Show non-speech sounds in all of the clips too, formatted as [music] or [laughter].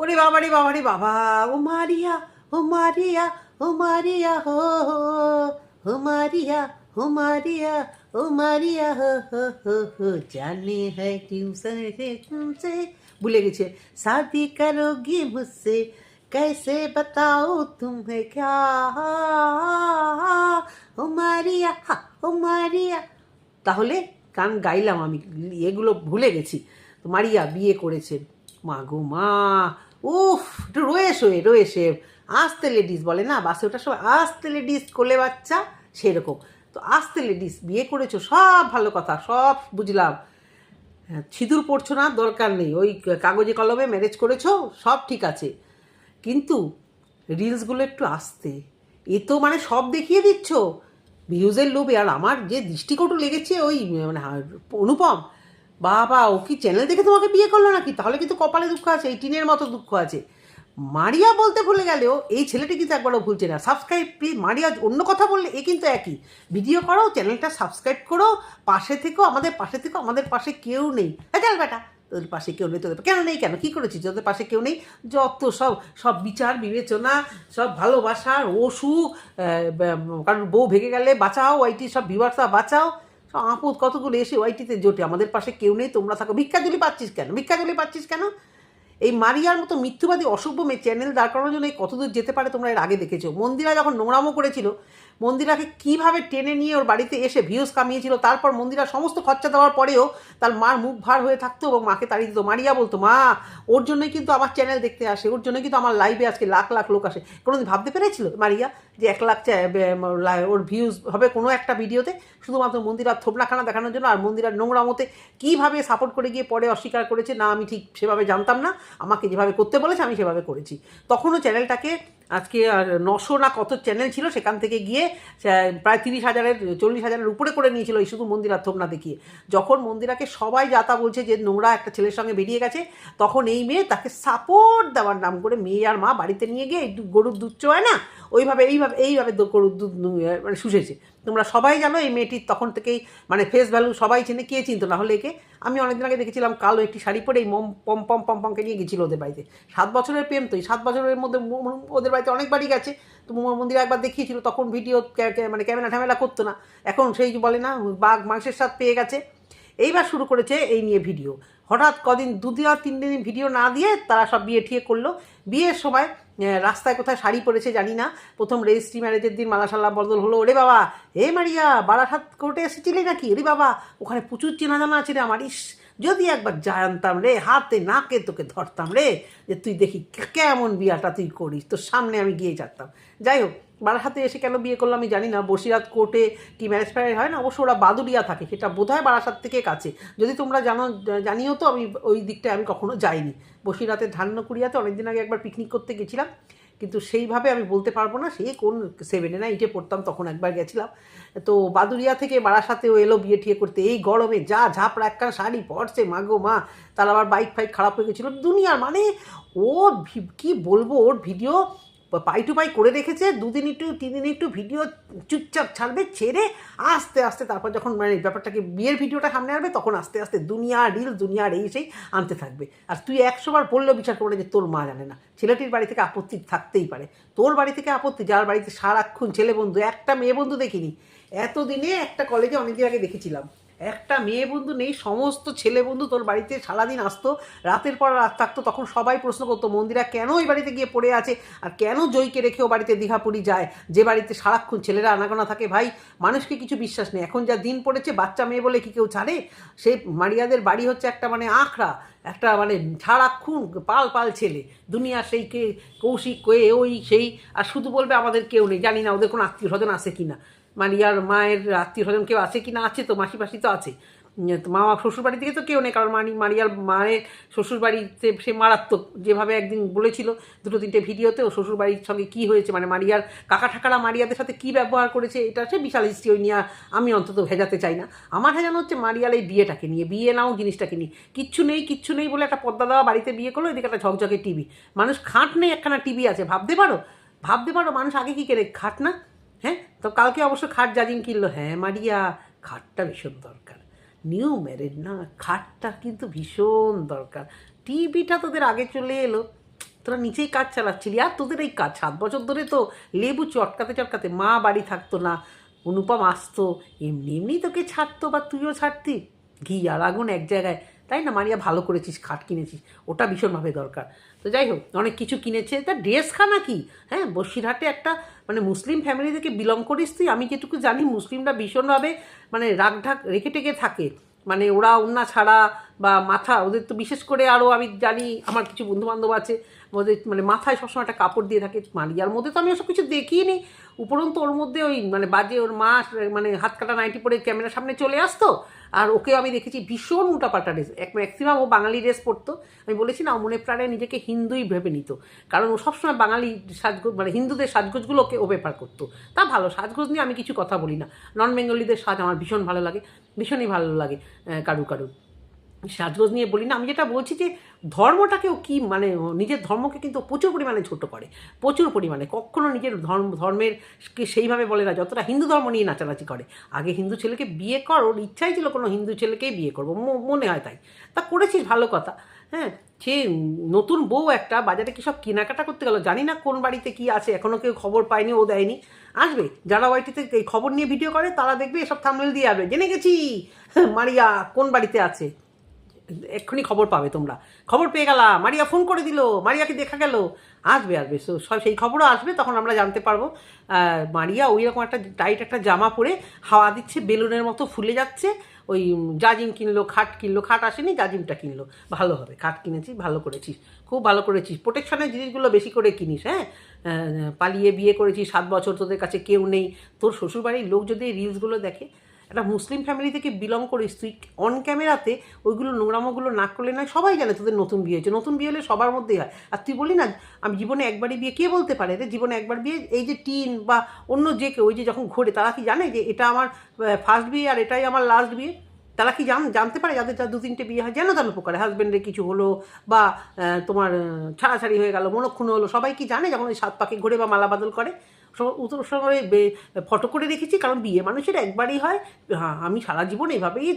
ওরে বাবা রে বাবা রে বাবা ও মারিয়া ও মারিয়া ও মারিয়া হো হো ও মারিয়া ও মারিয়া ও মারিয়া হো হো হো হো জানে হ্যায় টিউশন से तुमसे ভুলে গেছে शादी करोगी मुझसे कैसे बताओ तुम्हें क्या ও মারিয়া হা, ও মারিয়া তাহলে গান গাইলাম আমি এগুলো ভুলে গেছি তো মারিয়া বিয়ে করেছে মা গো মা উফ একটু রয়ে শোয়ে রয়ে শে আস্তে লেডিস বলে না বাসে ওটার সময় আস্তে লেডিস কোলে বাচ্চা সেরকম। তো আস্তে লেডিস বিয়ে করেছ সব ভালো কথা সব বুঝলাম। হ্যাঁ, সিঁদুর পড়ছো না দরকার নেই ওই কাগজে কলমে ম্যারেজ করেছ সব ঠিক আছে। কিন্তু রিলসগুলো একটু আসতে। এ তো মানে সব দেখিয়ে দিচ্ছ। ভিউজের লোভে আর আমার যে দৃষ্টিকটু লেগেছে ওই মানে অনুপম বাবা, ও কি চ্যানেল দেখে তোমাকে বিয়ে করল নাকি? তাহলে কিন্তু কপালে দুঃখ আছে, এই টিনের মতো দুঃখ আছে। মারিয়া বলতে ভুলে গেলেও এই ছেলেটি কিন্তু একবারও ভুলছে না। সাবস্ক্রাইব মারিয়া অন্য কথা বললে এ কিন্তু একই। ভিডিও করো চ্যানেলটা সাবস্ক্রাইব করো, পাশে থেকো, আমাদের পাশে থেকো, আমাদের পাশে কেউ নেই। হ্যাঁ চল বেটা, তোদের পাশে কেউ নেই, তোদের কেন নেই কেন? কী করেছিস? তোদের পাশে কেউ নেই? যত সব সব বিচার, বিবেচনা, সব ভালোবাসার অসুখ কারণ বউ ভেঙে গেলে বাঁচাও, ওয়াইটি সব ভিউয়ার্সরা বাঁচাও। আপদ কতগুলো এসে ওয়াইটিতে জোটে? আমাদের পাশে কেউ নেই, তোমরা থাকো। ভিক্ষাজলি পাচ্ছিস কেন? ভিক্ষাজলি পাচ্ছিস কেন? এই মারিয়ার মতো মিথ্যুবাদী, অসভ্য মেয়ে চ্যানেল দাঁড় করানোর জন্য কতদূর যেতে পারে তোমরা এর আগে দেখেছ? মন্দিরা যখন নোংরামো করেছিল মন্দিরাকে কীভাবে টেনে নিয়ে ওর বাড়িতে এসে ভিউজ কামিয়েছিল, তারপর মন্দিরা সমস্ত খরচা দেওয়ার পরেও তার মার মুখ ভার হয়ে থাকতো এবং মাকে তাড়িয়ে দিত। মারিয়া বলতো, মা, ওর জন্যই কিন্তু আমার চ্যানেল দেখতে আসে, ওর জন্যই কিন্তু আমার লাইভে আজকে লাখ লাখ লোক আসে। কোনোদিন ভাবতে পেরেছিল মারিয়া যে এক লাখ ওর ভিউজ হবে কোনো একটা ভিডিওতে? শুধুমাত্র মন্দিরার থোবলাখানা দেখানোর জন্য আর মন্দিরার নোংরা মতে কীভাবে সাপোর্ট করে গিয়ে পরে অস্বীকার করেছে? না, আমি ঠিক সেভাবে জানতাম না। আমাকে যেভাবে করতে বলেছে, আমি সেভাবে করেছি। তখনও চ্যানেলটাকে আজকে নশো না কত চ্যানেল ছিল, সেখান থেকে গিয়ে প্রায় তিরিশ হাজারের, চল্লিশ হাজারের উপরে করে নিয়েছিল এই শুধু মন্দিরার থোবনা দেখিয়ে। যখন মন্দিরাকে সবাই যাতা বলছে যে নোংরা একটা ছেলের সঙ্গে বেরিয়ে গেছে, তখন এই মেয়ে তাকে সাপোর্ট দেওয়ার নাম করে মেয়ে আর মা বাড়িতে নিয়ে গিয়ে গরুর দুধ চোয় না, ওইভাবে, এইভাবে এইভাবে গরুর দুধ মানে শুষেছে। তোমরা সবাই জানো এই মেয়েটির তখন থেকেই মানে ফেস ভ্যালু সবাই চেনে, কে চিনতো? না হলে একে আমি অনেকদিন আগে দেখেছিলাম কালো একটি শাড়ি পরে এই মম, পম পম পম, পমকে নিয়ে গেছিল ওদের বাড়িতে। সাত বছরের প্রেম তো, এই সাত বছরের মধ্যে ওদের বাড়িতে অনেক বাড়ি গেছে। তো মন্দিরে একবার দেখিয়েছিল, তখন ভিডিও মানে ক্যামেরা ঠ্যামেরা করতো না। এখন সেই বলে না, বাঘ, মাংসের স্বাদ পেয়ে গেছে। এইবার শুরু করেছে এই নিয়ে ভিডিও। হঠাৎ কদিন দুদিন আর তিন দিন ভিডিও না দিয়ে তারা সব বিয়ে ঠিয়ে করল। বিয়ের সময় রাস্তায় কোথায় শাড়ি পরেছে জানি না। প্রথম রেজিস্ট্রি ম্যারেজের দিন মালা সাল্লা বদল হলো। ওরে বাবা! হে মারিয়া, বারাসাত কোর্টে এসেছিলি নাকি? রে বাবা! ওখানে প্রচুর চেনা জানা আছে রে আমার, ইস! যদি একবার জানতাম রে, হাতে নাকে তোকে ধরতাম রে, যে তুই দেখি কেমন বিয়াটা তুই করিস, তোর সামনে আমি গিয়ে যাতাম যাই হোক বারাসাতে এসে কেন বিয়ে করল আমি জানি না। বসিরাত কোর্টে কি ম্যারেজ ফ্যারেজ হয় না? অবশ্য ওরা বাদুরিয়া থাকে। সেটা বোধ হয় বারাসাত থেকে কাছে। যদি তোমরা জানো, জানিও তো, আমি ওই দিকটায় আমি কখনো যাইনি। বসিরহাটের ধান্যকুড়িয়াতে অনেকদিন আগে একবার পিকনিক করতে গেছিলাম। কিন্তু সেইভাবে আমি বলতে পারব না সে কোন সেভেনে না এইটে পড়তাম, তখন একবার গেছিলাম। তো বাদুরিয়া থেকে বারাসাতেও এলো বিয়ে ঠিয়ে করতে। এই গরমে যা ঝাপড়া একটা শাড়ি পরছে, মা গো মা। তার আবার বাইক ফাইক খারাপ হয়ে গেছিল। দুনিয়ার মানে ও কি বলব, ওর ভিডিও পাই টু পাই করে রেখেছে, দুদিন একটু তিন দিন একটু ভিডিও চুপচাপ ছাড়বে, ছেড়ে আস্তে আস্তে তারপর যখন মানে ব্যাপারটাকে বিয়ের ভিডিওটা সামনে আসবে, তখন আস্তে আস্তে দুনিয়া রিল দুনিয়ার এই সেই আনতে থাকবে। আর তুই একশোবার বললেও বিচার করে যে তোর মা জানে না। ছেলেটির বাড়ি থেকে আপত্তি থাকতেই পারে। তোর বাড়ি থেকে আপত্তি, যার বাড়িতে সারাক্ষণ ছেলে বন্ধু, একটা মেয়ে বন্ধু দেখিনি। এতদিনে একটা কলেজে অনেকদিন আগে দেখেছিলাম। একটা মেয়ে বন্ধু নেই, সমস্ত ছেলে বন্ধু, তোর বাড়িতে সারাদিন আসতো, রাতের পর রাত থাকতো, তখন সবাই প্রশ্ন করতো, মন্দিরা কেন ওই বাড়িতে গিয়ে পড়ে আছে? আর কেন জয়কে রেখে ও বাড়িতে দীঘাপুরি যায়? যে বাড়িতে সারাক্ষণ ছেলেরা আনাগোনা থাকে, ভাই, মানুষকে কিছু বিশ্বাস নেই। এখন যা দিন পড়েছে, বাচ্চা মেয়ে বলে কি কেউ ছাড়ে? সে মারিয়াদের বাড়ি হচ্ছে একটা মানে আখড়া, একটা মানে সারাক্ষণ পাল পাল ছেলে। দুনিয়া সেই কে, কৌশিক কয়ে ওই, সেই, আর শুধু বলবে আমাদের কেউ নেই, জানি না ওদের কোনো আত্মীয় স্বজন আছে কি না মারিয়ার মায়ের আত্মীয় স্বজন কেউ আছে কি না আছে? তো মাসি পাশি তো আছে। উম, তো মা শ্বশুর বাড়ি থেকে তো কেউ নেই কারণ মানি মারিয়ার মায়ের শ্বশুর বাড়িতে সে মারাত্মক। যেভাবে একদিন বলেছিল দুটো তিনটে ভিডিওতে ও শ্বশুর বাড়ির সঙ্গে কী হয়েছে? মানে মারিয়ার কাকা ঠাকারা মারিয়াদের সাথে কী ব্যবহার করেছে? এটা সে বিশাল হিস্ট্রি ওই নিয়ে আমি অন্তত ভেজাতে চাই না। আমার ভেজানো হচ্ছে মারিয়াল এই বিয়েটাকে নিয়ে বিয়ে নাও জিনিসটাকে নিয়ে। কিচ্ছু নেই কিচ্ছু নেই বলে একটা পদ্মা দেওয়া বাড়িতে বিয়ে করল এদিকে একটা ঝকঝকে টিভি মানুষ খাট নেই একখানা টিভি আছে। ভাবতে পারো? ভাবতে পারো মানুষ আগে কী করে খাট না? হ্যাঁ? তো কালকে অবশ্য খাট জাজিং কিনলো। হ্যাঁ মারিয়া, খাটটা ভীষণ দরকার। নিউ ম্যারেড না, খাটটা কিন্তু ভীষণ দরকার। টিভিটা তোদের আগে চলে এলো। তোরা নিচেই কাজ চালাচ্ছিলি। আর তোদের এই কাজ, সাত বছর ধরে তো লেবু চটকাতে চটকাতে মা বাড়ি থাকতো না, অনুপম আসতো, এমনি এমনি তোকে ছাড়তো বা তুইও ছাড়তি। ঘি আর আগুন এক জায়গায়। তাই না মারিয়া ভালো করেছিস, খাট কিনেছিস, ওটা ভীষণভাবে দরকার। তো যাই হোক, অনেক কিছু কিনেছে। তা ড্রেস খানা কি হ্যাঁ বসিরহাটে একটা মানে মুসলিম ফ্যামিলি থেকে বিলং করিস তুই, আমি যেটুকু জানি, মুসলিমরা ভীষণভাবে মানে রাগ ঢাক রেখে টেকে থাকে। মানে ওরা ওন্না ছাড়া বা মাথা, ওদের তো বিশেষ করে আরও আমি জানি, আমার কিছু বন্ধুবান্ধব আছে, ওদের মানে মাথায় সবসময় একটা কাপড় দিয়ে থাকে, মারিয়ার মধ্যে তো আমি ওসব কিছু দেখিনি। উপরন্তু ওর মধ্যে ওই মানে বাজে ওর মা মানে হাত কাটা নাইটি পরে ক্যামেরার সামনে চলে আসতো আর ওকে আমি দেখেছি ভীষণ উটাপাটা ড্রেস। এক ম্যাক্সিমাম ও বাঙালি ড্রেস পরতো। আমি বলেছি না, মনে প্রাণে নিজেকে হিন্দুই ভেবে নিত। কারণ ও সবসময় বাঙালি সাজগোজ মানে হিন্দুদের সাজগোজগুলোকে ও ব্যাপার করতো। তা ভালো, সাজগোজ নিয়ে আমি কিছু কথা বলি না। নন বেঙ্গলিদের সাজ আমার ভীষণ ভালো লাগে, ভীষণই ভালো লাগে কারু কারু সাজগোজ নিয়ে বলি না, আমি যেটা বলছি যে ধর্মটাকেও কি মানে নিজের ধর্মকে কিন্তু প্রচুর পরিমাণে ছোট করে, প্রচুর পরিমাণে। কখনো নিজের ধর্ম ধর্মের কে সেইভাবে বলে না, যতটা হিন্দু ধর্ম নিয়ে নাচানাচি করে। আগে হিন্দু ছেলেকে বিয়ে কর, ওর ইচ্ছাই ছিল কোনো হিন্দু ছেলেকেই বিয়ে করব মনে হয় তাই। তা করেছিস ভালো কথা হ্যাঁ? সে নতুন বউ একটা, বাজারে কি সব কেনাকাটা করতে গেল, জানি না কোন বাড়িতে কি আছে এখনও কেউ খবর পায়নি, ও দেয়নি। আসবে, যারা ওয়াইটিতে এই খবর নিয়ে ভিডিও করে, তারা দেখবে এসব থামলেল দিয়ে আসবে। জেনে গেছি, মারিয়া কোন বাড়িতে আছে? এক্ষুনি খবর পাবে তোমরা। খবর পেয়ে গেলা মারিয়া ফোন করে দিল। মারিয়াকে দেখা গেল। আসবে আসবে। সো, সব সেই খবরও আসবে, তখন আমরা জানতে পারব। মারিয়া ওই রকম একটা টাইট একটা জামা পরে হাওয়া দিচ্ছে, বেলুনের মতো ফুলে যাচ্ছে। ওই জাজিম কিনলো, খাট কিনলো। খাট আসেনি, জাজিমটা কিনলো। ভালো হবে। খাট কিনেছিস, ভালো করেছিস। খুব ভালো করেছিস। প্রোটেকশনের জিনিসগুলো বেশি করে কিনিস হ্যাঁ? পালিয়ে বিয়ে করেছিস, সাত বছর তোদের কাছে কেউ নেই। তোর শ্বশুরবাড়ির লোক যদি এই রিলসগুলো দেখে একটা মুসলিম ফ্যামিলি থেকে বিলং করিস তুই অন ক্যামেরাতে ওইগুলো নোংরামোগুলো না করলে নয়, সবাই জানে তোদের নতুন বিয়ে হয়েছে। নতুন বিয়ে হলে সবার মধ্যেই হয়। আর তুই বলি না, আমি জীবনে একবারই বিয়ে, কে বলতে পারে রে? জীবনে একবার বিয়ে, এই যে টিন বা অন্য যে কেউ, ওই যে যখন ঘোরে, তারা কি জানে যে এটা আমার ফার্স্ট বিয়ে আর এটাই আমার লাস্ট বিয়ে? তারা কি জান, জানতে পারে? যাদের, যার দু তিনটে বিয়ে হয়, যেন তেন উপকারে হাজব্যান্ডের কিছু হলো বা তোমার ছাড়াছাড়ি হয়ে গেল মনক্ষুণ হলো, সবাই কি জানে যখন ওই সাত পাখি ঘুরে বা মালা বাদল করে? সব উত্তর সঙ্গে ফটো করে রেখেছি, কারণ বিয়ে মানুষের একবারই হয়। হ্যাঁ আমি সারা জীবন এভাবেই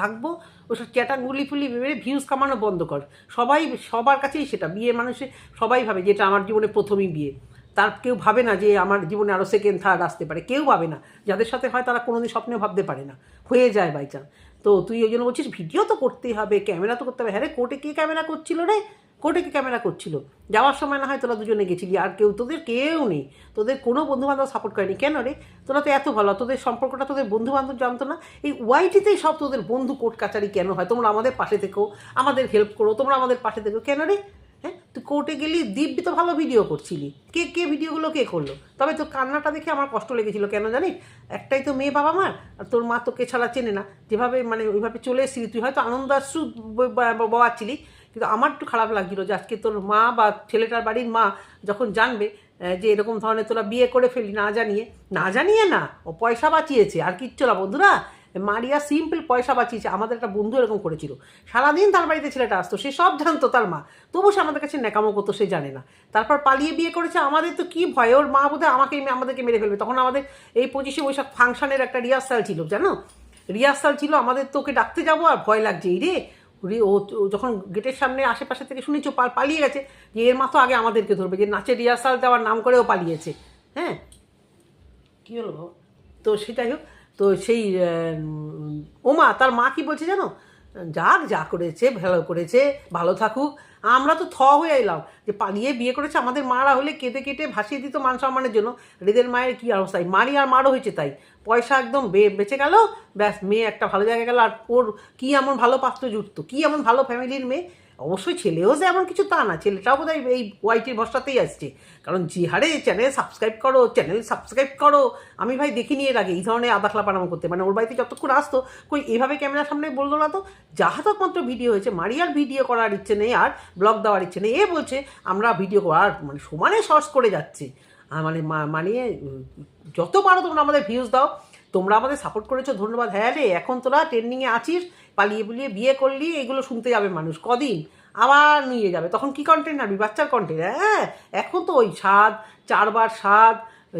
থাকব। ওসব চ্যাটাগুলি ফুলি ভেবে ভিউজ কামানো বন্ধ কর। সবাই, সবার কাছেই সেটা। বিয়ে মানুষের সবাই ভাবে যেটা আমার জীবনে প্রথমই বিয়ে। তার কেউ ভাবে না যে আমার জীবনে আরও সেকেন্ড থার্ড আসতে পারে। কেউ ভাবে না। যাদের সাথে হয় তারা কোনোদিন স্বপ্নে ভাবতে পারে না। হয়ে যায় বাই চান্স তো তুই ওই জন্য বলছিস ভিডিও তো করতেই হবে ক্যামেরা তো করতে হবে। হ্যাঁ রে কোর্টে কে ক্যামেরা করছিল রে? কোর্টে কে ক্যামেরা করছিল? যাওয়ার সময় না হয় তোরা দুজনে গেছিলি, আর কেউ তোদের কেউ নেই। তোদের কোনো বন্ধুবান্ধব সাপোর্ট করেনি। কেন রে? তোরা তো এত ভালো তোদের সম্পর্কটা তোদের বন্ধুবান্ধব জানতো না? এই ওয়াইটিতেই সব তোদের বন্ধু কোর্ট কাচারি কেন হয়? তোমরা আমাদের পাশে থেকো, আমাদের হেল্প করো, তোমরা আমাদের পাশে থেকো। কেন রে? হ্যাঁ? তুই কোর্টে গেলি, দিব্যি তো ভালো ভিডিও করছিলি। কে কে ভিডিওগুলো কে করল? তবে তোর কান্নাটা দেখে আমার কষ্ট লেগেছিল। কেন জানিস? একটাই তো মেয়ে বাবা মার, আর তোর মা তোকে ছাড়া চেনে না। যেভাবে মানে ওইভাবে চলে এসেছিলি, তুই হয়তো আনন্দ আনন্দাশ্রু বওয়াচ্ছিলি। কিন্তু আমার একটু খারাপ লাগছিল যে আজকে তোর মা বা ছেলেটার বাড়ির মা যখন জানবে যে এরকম ধরনের তোরা বিয়ে করে ফেলি না জানিয়ে না জানিয়ে না, ও পয়সা বাঁচিয়েছে, আর কিচ্ছু না বন্ধুরা, মারিয়া সিম্পল পয়সা বাঁচিয়েছে, আমাদের একটা বন্ধু এরকম করেছিল। সারাদিন তার বাড়িতে ছেলেটা আসতো, সে সব জানতো তার মা, তবু সে আমাদের কাছে ন্যাকামো করতো, সে জানে না। তারপর পালিয়ে বিয়ে করেছে, আমাদের তো কি ভয়, ওর মা বোধহয় আমাকে, আমাদেরকে মেরে ফেলবে। তখন আমাদের এই পঁচিশে বৈশাখ ফাংশনের একটা রিহার্সাল ছিল, জানো? রিহার্সাল ছিল, আমাদের তোকে ডাকতে যাব আর ভয় লাগছে, এই রে ও যখন গেটের সামনে আশেপাশে থেকে শুনেছো পালিয়ে গেছে, যে এর মাথা আগে আমাদেরকে ধরবে, যে নাচের রিহার্সাল দেওয়ার নাম করেও পালিয়েছে। হ্যাঁ? কী হলো? তো সেটাই হোক, তো সেই ওমা, তার মা কি বলছে জানো? যাক, যা করেছে, ভালো করেছে, ভালো থাকুক। আমরা তো থ হয়ে এলাম যে পালিয়ে বিয়ে করেছে আমাদের মারা হলে কেটে কেটে ভাসিয়ে দিত মান সম্মানের জন্য। রেদের মায়ের কী অবস্থা? মারি আর মারও হয়েছে তাই। পয়সা একদম বে- বেঁচে গেল, ব্যাস মেয়ে একটা ভালো জায়গায় গেল। আর ওর কী এমন ভালো পাত্র জুটতো? কী এমন ভালো ফ্যামিলির মেয়ে? অবশ্যই ছেলেও যে এমন কিছু তা না, ছেলেটাও বোধ এই ওয়াইটির ভরসাতেই আসছে। কারণ যে হারে চ্যানেল সাবস্ক্রাইব করো চ্যানেল সাবস্ক্রাইব করো। আমি ভাই দেখিনি এর আগে, এই ধরনের আদাখলা পানামো করতে। মানে ওর বাড়িতে যতক্ষণ আসতো, কই এভাবে ক্যামেরার সামনে বলল না তো? যাহা তক মাত্র ভিডিও হয়েছে, মারিয়ার ভিডিও করার ইচ্ছে নেই আর ব্লগ দেওয়ার ইচ্ছে নেই। এ বলছে, আমরা ভিডিও করার মানে সমানে সর্চ করে যাচ্ছি। মানে মানে যত পারো তোমরা আমাদের ভিউজ দাও। তোমরা আমাদের সাপোর্ট করেছ, ধন্যবাদ। হ্যাঁ রে, এখন তোরা ট্রেন্ডিংয়ে আছিস পালিয়ে পুলিয়ে বিয়ে করলি, এগুলো শুনতে যাবে মানুষ। কদিন? আবার নিয়ে যাবে। তখন কি কন্টেন্ট আনবি? বাচ্চার কন্টেন্ট হ্যাঁ এখন তো ওই স্বাদ চারবার স্বাদ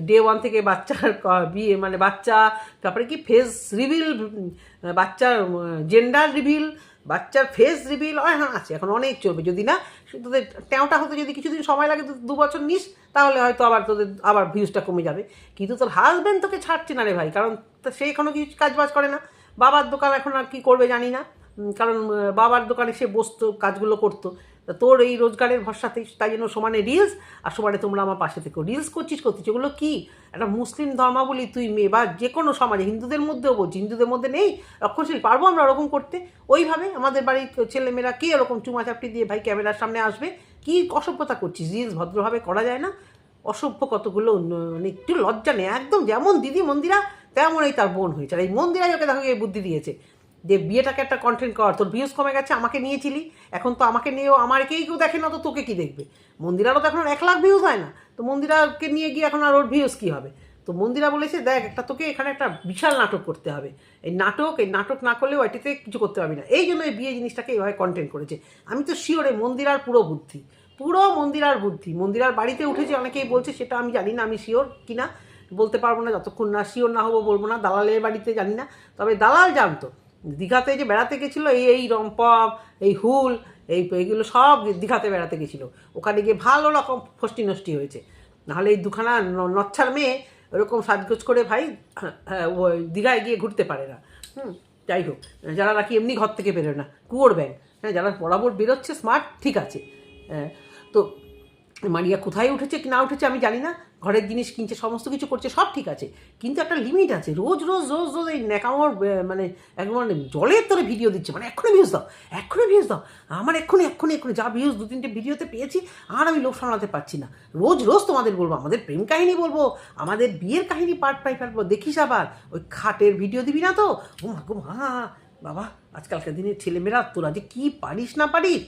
ডে ওয়ান থেকে বাচ্চার বিয়ে মানে বাচ্চা, তারপরে কি ফেস রিভিল বাচ্চার জেন্ডার রিভিল বাচ্চার ফেস রিভিল হয়, আছে, এখন অনেক চলবে। যদি না, তোদের ট্যাওটা হতে যদি কিছুদিন সময় লাগে, দু বছর নিস, তাহলে হয়তো আবার তোদের, আবার ভিউজটা কমে যাবে। কিন্তু তোর হাজব্যান্ড তোকে ছাড়ছে না রে ভাই, কারণ সে এখনও কিছু কাজ বাজ করে না। বাবার দোকান এখন আর কি করবে জানি না। কারণ বাবার দোকানে সে বসতো, কাজগুলো করতো। তোর এই রোজগারের ভরসাতেই তাই জন্য সমানে রিলস আর সমানে তোমরা আমার পাশে থেকো। রিলস করছিস করছিস, এগুলো কি? একটা মুসলিম ধর্মাবলী, তুই মেয়ে বা যে কোনো সমাজে, হিন্দুদের মধ্যেও বলছি, হিন্দুদের মধ্যে নেই, রক্ষণশীল, পারব আমরা ওরকম করতে। ওইভাবে আমাদের বাড়ির ছেলেমেয়েরা কে এরকম চুমাচাপটি দিয়ে ভাই ক্যামেরার সামনে আসবে? কি অসভ্যতা করছিস? রিলস ভদ্রভাবে করা যায় না? অসভ্য কতগুলো মানে একটু লজ্জা নেই। একদম যেমন দিদি মন্দিরা তেমনই তার বোন হয়েছে। আর এই মন্দিরাই ওকে দেখো এই বুদ্ধি দিয়েছে যে বিয়েটাকে একটা কন্টেন্ট কর, তোর ভিউজ কমে গেছে, আমাকে নিয়েছিলি, এখন তো আমাকে নিয়েও আমার কেই কেউ দেখে না, তো তোকে কি দেখবে? মন্দিরারও তো এখন এক লাখ ভিউজ হয় না। তো মন্দিরাকে নিয়ে গিয়ে এখন আর ওর ভিউজ কী হবে? তো মন্দিরা বলেছে, দেখ, একটা তোকে এখানে একটা বিশাল নাটক করতে হবে। এই নাটক এই নাটক না করলেও এটিতে কিছু করতে পারবি না। এই জন্য এই বিয়ে জিনিসটাকে এইভাবে কন্টেন্ট করেছে। আমি তো শিওর মন্দিরার পুরো বুদ্ধি, পুরো মন্দিরার বুদ্ধি। মন্দিরার বাড়িতে উঠেছে অনেকেই বলছে, সেটা আমি জানি না, আমি শিওর কিনা? বলতে পারব না যতক্ষণ না শিওর না হব বলব না দালালের বাড়িতে জানি না। তবে দালাল জানতো দীঘাতে যে বেড়াতে গেছিল এই এই রম্পম এই হুল এই এইগুলো সব দীঘাতে বেড়াতে গেছিল। ওখানে গিয়ে ভালো রকম ফষ্টি নষ্টি হয়েছে। নাহলে এই দুখানা নচ্ছার মেয়ে ওরকম সাজগোজ করে ভাই হ্যাঁ, দীঘায় গিয়ে ঘুরতে পারে না। হুম যাই হোক যারা নাকি এমনি ঘর থেকে বেরোয় না কুয়োর ব্যাংক হ্যাঁ যারা বরাবর বেরোচ্ছে স্মার্ট ঠিক আছে। হ্যাঁ, তো মারিয়া কোথায় উঠেছে কি না উঠেছে আমি জানি না ঘরের জিনিস কিনছে, সমস্ত কিছু করছে, সব ঠিক আছে। কিন্তু একটা লিমিট আছে। রোজ রোজ রোজ রোজ এই ন্যাকামোর মানে একদম মানে জলের তোরে ভিডিও দিচ্ছে। মানে এক্ষুনি ভিউজ দাও, এক্ষুনি ভিউজ দাও। আমার এক্ষুনি এক্ষুনি এক্ষুনি যা ভিউজ দু তিনটে ভিডিওতে পেয়েছি, আর আমি লোক সামলাতে পারছি না। রোজ রোজ তোমাদের বলব, আমাদের প্রেম কাহিনী বলব, আমাদের বিয়ের কাহিনী পার্ট পাই পারব দেখিস আবার, ওই খাটের ভিডিও দিবি না তো? ও গো, মা, বাবা, আজকালকার দিনের ছেলেমেয়েরা, তোরা যে কী পারিস না পারিস?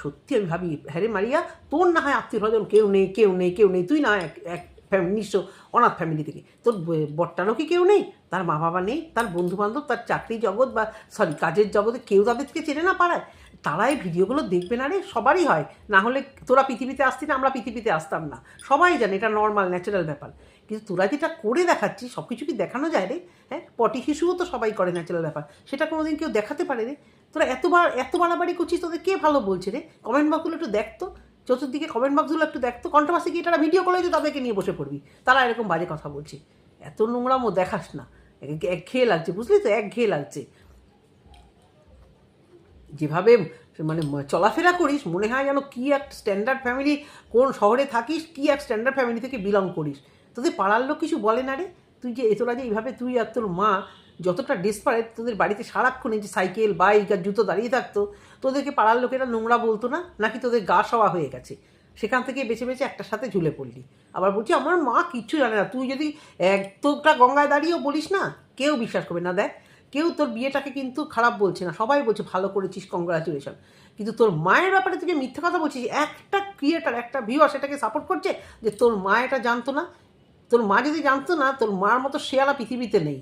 সত্যি আমি ভাবি হ্যাঁ রে মারিয়া, তোর না হয় আত্মীয় স্বজন কেউ নেই কেউ নেই কেউ নেই, তুই না এক এক নিঃস্ব অনাথ ফ্যামিলি থেকে। তোর বট্টারও কি কেউ নেই? তার মা বাবা নেই? তার বন্ধু বান্ধব তার চাকরি জগৎ বা সরি কাজের জগতে কেউ তাদের থেকে চেনে না পারায় তারা এই ভিডিওগুলো দেখবে না রে, সবারই হয়। না হলে তোরা পৃথিবীতে আসতি না, আমরা পৃথিবীতে আসতাম না। সবাই জানে এটা নর্মাল ন্যাচারাল ব্যাপার। কিন্তু তোরা যেটা করে দেখাচ্ছিস সব কিছু কি দেখানো যায় রে? হ্যাঁ? পটি শিশুও তো সবাই করে ন্যাচারাল ব্যাপার। সেটা কোনোদিন কেউ দেখাতে পারে রে। তোরা এতবার, এত বাড়াবাড়ি করছিস, তোদের কে ভালো বলছে রে? কমেন্ট বক্সগুলো একটু দেখতো চতুর্দিকে কমেন্ট বক্সগুলো একটু দেখতো কন্ট্রোভার্সি গিয়ে তারা ভিডিও করে যে তাদেরকে নিয়ে বসে পড়বি। তারা এরকম বাজে কথা বলছে। এত নোংরামো দেখাস না। এক- ঘেয়ে লাগছে, বুঝলি তো? এক ঘেয়ে লাগছে। যেভাবে মানে চলাফেরা করিস, মনে হয় যেন কি এক স্ট্যান্ডার্ড ফ্যামিলি কোন শহরে থাকিস, কি এক স্ট্যান্ডার্ড ফ্যামিলি থেকে বিলং করিস। তোদের পাড়ার লোক কিছু বলে না রে? তুই যে এতটা যে এইভাবে তুই আর তোর মা যতটা ডেসপারেট তোদের বাড়িতে সারাক্ষণ এই যে সাইকেল বাইক আর জুতো দাঁড়িয়ে থাকতো, তোদেরকে পাড়ার লোকেরা নোংরা বলতো না? নাকি তোদের গা সওয়া হয়ে গেছে? সেখান থেকে বেছে বেছে একটার সাথে ঝুলে পড়লি। আবার বলছি, আমার মা কিচ্ছু জানে না। তুই যদি এক তোটা গঙ্গায় দাঁড়িয়েও বলিস না, কেউ বিশ্বাস করবে না। দেখ, কেউ তোর বিয়েটাকে কিন্তু খারাপ বলছে না। সবাই বলছে, ভালো করেছিস কংগ্রাচুলেশন কিন্তু তোর মায়ের ব্যাপারে তুই যে মিথ্যা কথা বলছিস, একটা ক্রিয়েটার একটা ভিউয়ার সেটাকে সাপোর্ট করছে যে তোর মা এটা জানতো না? তোর মা যদি জানতো না, তোর মার মতো শেয়ালা পৃথিবীতে নেই।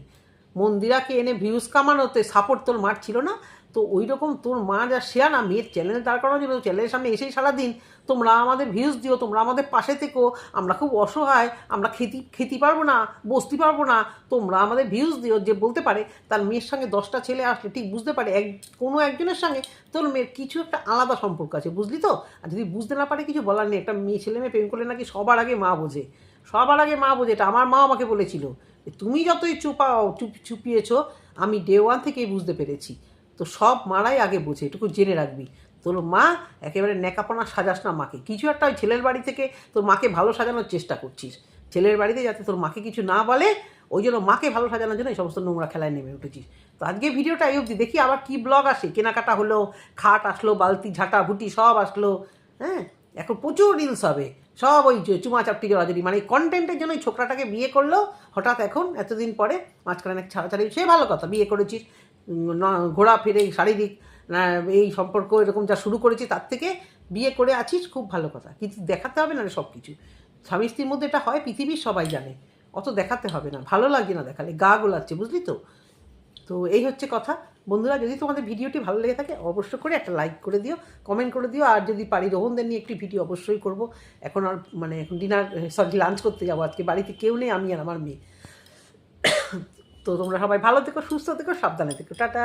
মন্দিরাকে এনে ভিউজ কামানোতে সাপোর্ট তোর মার ছিল না? তো ওই রকম তোর মা যা শেয়ার না মেয়ের চ্যানেল দাঁড় করানো যাবে চ্যানেলের সামনে এসেই সারাদিন। তোমরা আমাদের ভিউজ দিও, তোমরা আমাদের পাশে থেকো, আমরা খুব অসহায়, আমরা খেতে খেতে পারব না, বসতে পারব না, তোমরা আমাদের ভিউজ দিও, যে বলতে পারে তার মেয়ের সঙ্গে দশটা ছেলে আসলে ঠিক বুঝতে পারে, এক, কোনো একজনের সঙ্গে তোর মেয়ের কিছু একটা আলাদা সম্পর্ক আছে, বুঝলি তো? আর যদি বুঝতে না পারে কিছু বলার নেই, একটা মেয়ে, ছেলে মেয়ে প্রেম করলে নাকি সবার আগে মা বোঝে, সবার আগে মা বোঝে, এটা আমার মা আমাকে বলেছিল। তুমি যতই চুপাও চুপ, চুপিয়েছ, আমি ডে ওয়ান থেকেই বুঝতে পেরেছি। তো সব মারাই আগে বোঝে, এটুকু জেনে রাখবি। তোর মা একেবারে নেকাপনা সাজাস না মাকে। কিছু একটা ওই ছেলের বাড়ি থেকে তোর মাকে ভালো সাজানোর চেষ্টা করছিস। ছেলের বাড়িতে যাতে তোর মাকে কিছু না বলে, ওই জন্য মাকে ভালো সাজানোর জন্য এই সমস্ত নোংরা খেলায় নেমে উঠেছিস। তো আজকে ভিডিওটা এই অবধি। দেখি আবার কি ব্লগ আসে। কেনাকাটা হলো, খাট আসলো, বালতি, ঝাঁটা, ভুটি সব আসলো। হ্যাঁ? এখন প্রচুর রিলস হবে। সব ওই চুমা চাপটি জড়াজড়ি মানে কন্টেন্টের জন্য ছোকরাটাকে বিয়ে করল, হঠাৎ এখন এতদিন পরে মাঝখানে অনেক ছাড়াছাড়ি। সে ভালো কথা, বিয়ে করেছিস ন- ঘোরাফিরে শারীরিক এই সম্পর্ক এরকম যা শুরু করেছি তার থেকে বিয়ে করে আছিস, খুব ভালো কথা। কিন্তু দেখাতে হবে না সব কিছু স্বামী স্ত্রীর মধ্যে এটা হয়, পৃথিবীর সবাই জানে। অত দেখাতে হবে না, ভালো লাগছে না দেখালে, গা গোলাচ্ছে, বুঝলি তো? তো এই হচ্ছে কথা। বন্ধুরা, যদি তোমাদের ভিডিওটি ভালো লেগে থাকে, অবশ্য করে একটা লাইক করে দিও কমেন্ট করে দিও, আর যদি পারি রোহনদের নিয়ে একটি ভিডিও অবশ্যই করব। এখন আর মানে এখন ডিনার সরি লাঞ্চ করতে যাব। আজকে বাড়িতে কেউ নেই, আমি আর আমার মেয়ে। [coughs] তো তোমরা সবাই ভালো থেকো, সুস্থ থেকো, সাবধানে থেকো। টাটা!